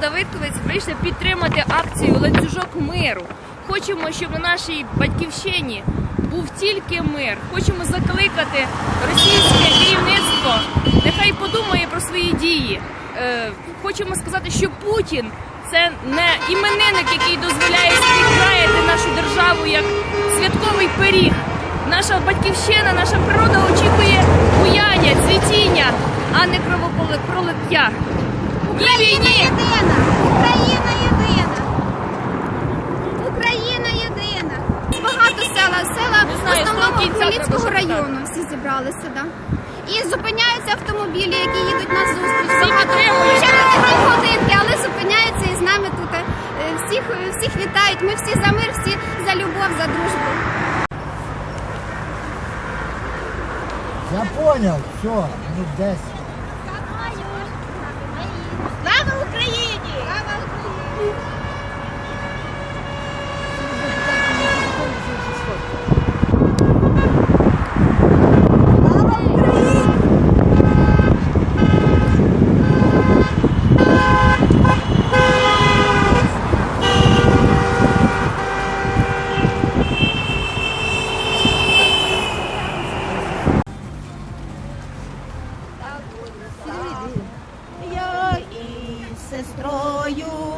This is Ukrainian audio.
Давидковець вийшли підтримати акцію ланцюжок миру. Хочемо, щоб на нашій батьківщині був тільки мир. Хочемо закликати російське керівництво. Нехай подумає про свої дії. Е, хочемо сказати, що Путін це не іменинник, який дозволяє співкраяти нашу державу як святковий пиріг. Наша батьківщина, наша природа очікує буяння, цвітіння, а не кровопролиття. Війні! єдина! Україна єдина! Україна єдина! Багато села, села знаю, кінця Хмельницького району всі зібралися, да. І зупиняються автомобілі, які їдуть на зустріч. Багато ще не такі годинки, але зупиняються і з нами тут. е, Всіх, всіх вітають. Ми всі за мир, всі за любов, за дружбу. Я понял, все, минут 10. сестрою.